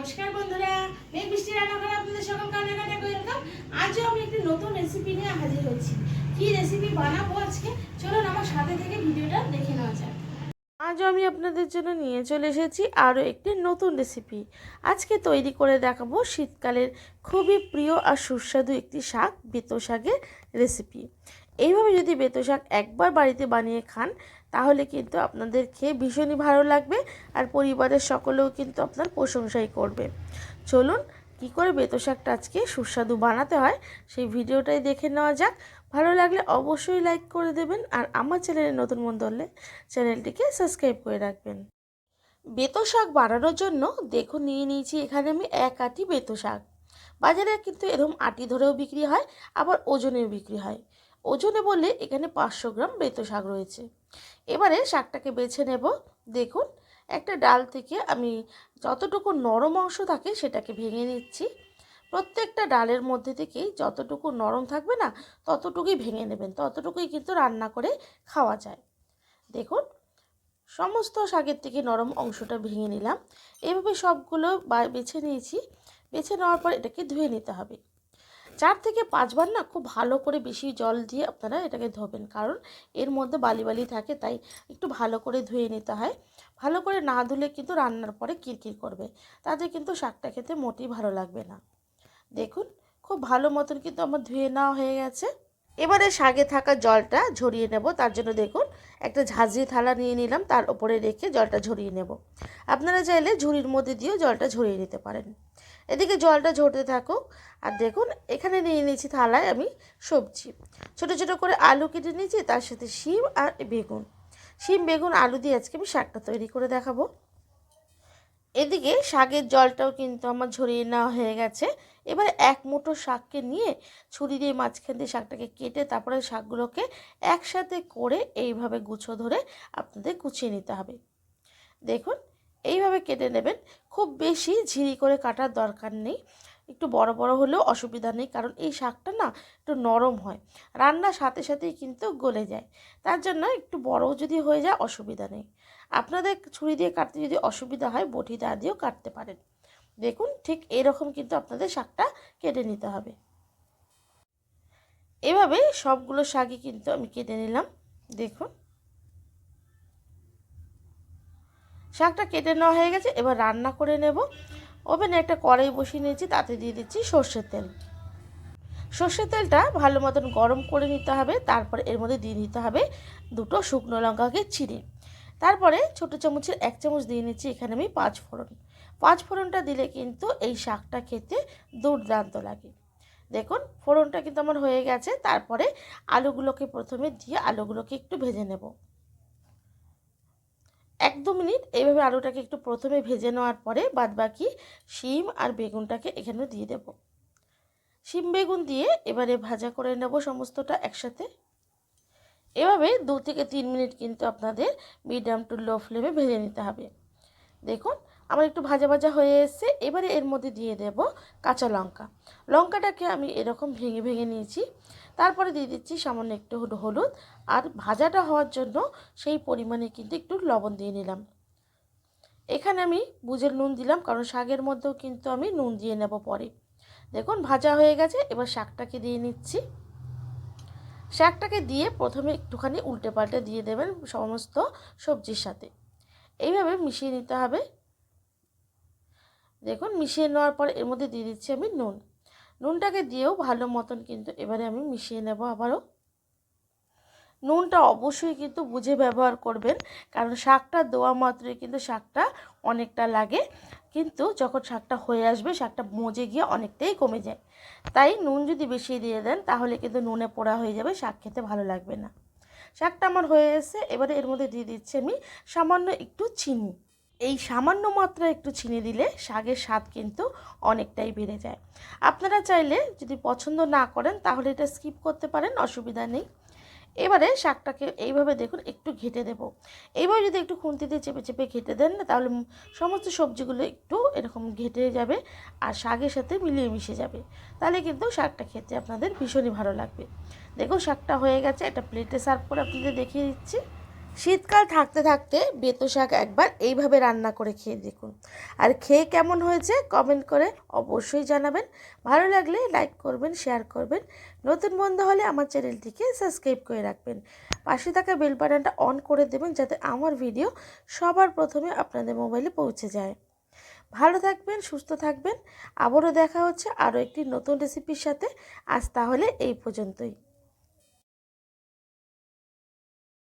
নমস্কার বন্ধুরা মেঘ বৃষ্টি রান্না করে আপনাদের সকলকে অনেক অনেক ওয়েলকাম আজও আমি একটি নতুন রেসিপি নিয়ে হাজির হয়েছি কি রেসিপি বানাবো আজকে? চলুন আমার সাথে থেকে ভিডিওটা দেখে নেওয়া যাক। আজও আমি আপনাদের জন্য নিয়ে চলে এসেছি আরও একটি নতুন রেসিপি আজকে তৈরি করে দেখাবো শীতকালের খুবই প্রিয় আর সুস্বাদু একটি শাক, বেতো শাকের রেসিপি এইভাবে যদি বেতো শাক একবার বাড়িতে বানিয়ে খান, তাহলে কিন্তু আপনাদের খেয়ে ভীষণই ভালো লাগবে আর পরিবারের সকলেও কিন্তু আপনার প্রশংসাই করবে। চলুন, কি করে বেতো শাকটা আজকে সুস্বাদু বানাতে হয় সেই ভিডিওটাই দেখে নেওয়া যাক। ভালো লাগলে অবশ্যই লাইক করে দেবেন আর আমার চ্যানেলে নতুন বন্ধু হলে চ্যানেলটিকে সাবস্ক্রাইব করে রাখবেন। বেতো শাক বানানোর জন্য দেখুন, নিয়ে নিয়েছি এখানে আমি এক আটি বেতো শাক। বাজারে কিন্তু এরকম আটি ধরেও বিক্রি হয়, আবার ওজনেও বিক্রি হয়। ওজনে বললে এখানে পাঁচশো গ্রাম বেতো শাক রয়েছে। এবারে শাকটাকে বেছে নেব। দেখুন, একটা ডাল থেকে আমি যতটুকু নরম অংশ থাকে সেটাকে ভেঙে নিচ্ছি। প্রত্যেকটা ডালের মধ্যে থেকেই যতটুকু নরম থাকবে না, ততটুকুই ভেঙে নেবেন, ততটুকুই কিন্তু রান্না করে খাওয়া যায়। দেখুন, সমস্ত শাকের থেকে নরম অংশটা ভেঙে নিলাম। এভাবে সবগুলো বেছে নিয়েছি। বেছে নেওয়ার পর এটাকে ধুয়ে নিতে হবে। চার থেকে পাঁচবার না খুব ভালো করে বেশি জল দিয়ে আপনারা এটাকে ধোবেন। কারণ এর মধ্যে বালি বালি থাকে, তাই একটু ভালো করে ধুয়ে নিতে হয়। ভালো করে না ধুলে কিন্তু রান্নার পরে কিরকির করবে। তাতে কিন্তু শাকটা খেতে মোটেই ভালো লাগবে না। দেখুন, খুব ভালো মতন কিন্তু আমার ধুয়ে নেওয়া হয়ে গেছে। এবারে শাকে থাকা জলটা ঝরিয়ে নেব। তার জন্য দেখুন, একটা ঝাঁঝরি থালা নিয়ে নিলাম। তার উপরে রেখে জলটা ঝরিয়ে নেব। আপনারা চাইলে ঝুড়ির মধ্যে দিয়েও জলটা ঝরিয়ে নিতে পারেন। এদিকে জলটা ঝরতে থাকুক। আর দেখুন, এখানে নিয়ে নিয়েছি থালায় আমি সবজি। ছোট ছোট করে আলু কেটে নিয়েছি, তার সাথে শিম আর বেগুন। শিম, বেগুন, আলু দিয়ে আজকে আমি শাকটা তৈরি করে দেখাবো। এদিকে শাকের জলটাও কিন্তু আমার ঝরিয়ে নেওয়া হয়ে গেছে। এবারে এক মুঠো শাককে নিয়ে ছুরি দিয়ে মাঝখান দিয়ে শাকটাকে কেটে তারপরে শাকগুলোকে একসাথে করে এইভাবে গুছো ধরে আপনাদের গুছিয়ে নিতে হবে। দেখুন এইভাবে কেটে নেবেন। খুব বেশি ঝিরি করে কাটার দরকার নেই। একটু বড় বড় হলেও অসুবিধা নেই, কারণ এই শাকটা না একটু নরম হয়। রান্নার সাথে, সাথেই কিন্তু গলে যায়। তার জন্য একটু বড় যদি হয়ে যায়, অসুবিধা নেই। আপনাদের ছুরি দিয়ে কাটতে যদি অসুবিধা হয়, বটি দা দিয়েও কাটতে পারেন। দেখুন, ঠিক এরকম কিন্তু আপনাদের শাকটা কেটে নিতে হবে। এভাবে সবগুলো শাকই কিন্তু আমি কেটে নিলাম। দেখুন। শাকটা কেটে নেওয়া হয়ে গেছে, এবার রান্না করে নেব। ওভেনে একটা কড়াই বসিয়ে নিয়েছি, তাতে দিয়ে দিচ্ছি সর্ষের তেল। সর্ষের তেলটা ভালো মতন গরম করে নিতে হবে, তারপরে এর মধ্যে দিয়ে নিতে হবে দুটো শুকনো লঙ্কাকে চিড়ে তারপরে ছোটো চামচের এক চামচ দিয়ে নিচ্ছি এখানে আমি পাঁচ ফোড়ন। পাঁচ ফোড়নটা দিলে কিন্তু এই শাকটা খেতে দুর্দান্ত লাগে। দেখুন, ফোড়নটা কিন্তু আমার হয়ে গেছে, তারপরে আলুগুলোকে প্রথমে দিয়ে আলুগুলোকে একটু ভেজে নেব। এক দু মিনিট এইভাবে আলুটাকে একটু প্রথমে ভেজে নেওয়ার পরে বাদবাকি শিম আর বেগুনটাকে এখানে দিয়ে দেব। শিম, বেগুন দিয়ে এবারে ভাজা করে নেব সমস্তটা একসাথে। এভাবে দু থেকে তিন মিনিট কিন্তু আপনাদের মিডিয়াম টু লো ফ্লেমে ভেজে নিতে হবে। দেখুন, আমার একটু ভাজা ভাজা হয়ে এসছে। এবারে এর মধ্যে দিয়ে দেব কাঁচা লঙ্কা। লঙ্কাটাকে আমি এরকম ভেঙে ভেঙে নিয়েছি। তারপরে দিয়ে দিচ্ছি সামান্য একটু হলু- হলুদ। আর ভাজাটা হওয়ার জন্য সেই পরিমাণে কিন্তু একটু লবণ দিয়ে নিলাম। এখানে আমি বুঝের নুন দিলাম, কারণ শাকের মধ্যেও কিন্তু আমি নুন দিয়ে নেব পরে। দেখুন, ভাজা হয়ে গেছে, এবার শাকটাকে দিয়ে নিচ্ছি। শাকটাকে দিয়ে প্রথমে একটুখানি উল্টে পাল্টে দিয়ে দেবেন সমস্ত সবজির সাথে। এইভাবে মিশিয়ে নিতে হবে। দেখুন, মিশিয়ে নেওয়ার পর এর মধ্যে দিয়ে দিচ্ছি আমি নুন। নুনটাকে দিয়েও ভালো মতন কিন্তু এবারে আমি মিশিয়ে নেব আবারও। নুনটা অবশ্যই কিন্তু বুঝে ব্যবহার করবেন, কারণ শাকটা দেওয়া মাত্রই কিন্তু শাকটা অনেকটা লাগে, কিন্তু যখন শাকটা হয়ে আসবে, শাকটা মজে গিয়ে অনেকটাই কমে যায়। তাই নুন যদি বেশি দিয়ে দেন, তাহলে কিন্তু নুনে পোড়া হয়ে যাবে, শাক খেতে ভালো লাগবে না। শাকটা আমার হয়ে এসে এবারে এর মধ্যে দিয়ে দিচ্ছি আমি সামান্য একটু চিনি। এই সামান্য মাত্রা একটু চিনি দিলে শাকের স্বাদ কিন্তু অনেকটাই বেড়ে যায়। আপনারা চাইলে যদি পছন্দ না করেন তাহলে এটা স্কিপ করতে পারেন, অসুবিধা নেই। এবারে শাকটাকে এইভাবে দেখুন, একটু ঘেটে দেব। এইভাবে যদি একটু খুন্তি দিয়ে চেপে চেপে ঘেটে দেন না তাহলে সমস্ত সবজিগুলো একটু এরকম ঘেটে যাবে আর শাকের সাথে মিলিয়ে মিশে যাবে। তাহলে কিন্তু শাকটা খেতে আপনাদের ভীষণই ভালো লাগবে। দেখুন, শাকটা হয়ে গেছে, একটা প্লেটে সার্ভ করে আপনাদের দেখিয়ে দিচ্ছি। শীতকাল থাকতে থাকতে বেতো শাক একবার এইভাবে রান্না করে খেয়ে দেখুন। আর খেয়ে কেমন হয়েছে কমেন্ট করে অবশ্যই জানাবেন। ভালো লাগলে লাইক করবেন, শেয়ার করবেন। নতুন বন্ধু হলে আমার চ্যানেলটিকে সাবস্ক্রাইব করে রাখবেন। পাশে থাকা বেল বাটনটা অন করে দেবেন যাতে আমার ভিডিও সবার প্রথমে আপনাদের মোবাইলে পৌঁছে যায়। ভালো থাকবেন, সুস্থ থাকবেন। আবারও দেখা হচ্ছে আরও একটি নতুন রেসিপির সাথে। আজ তাহলে এই পর্যন্তই।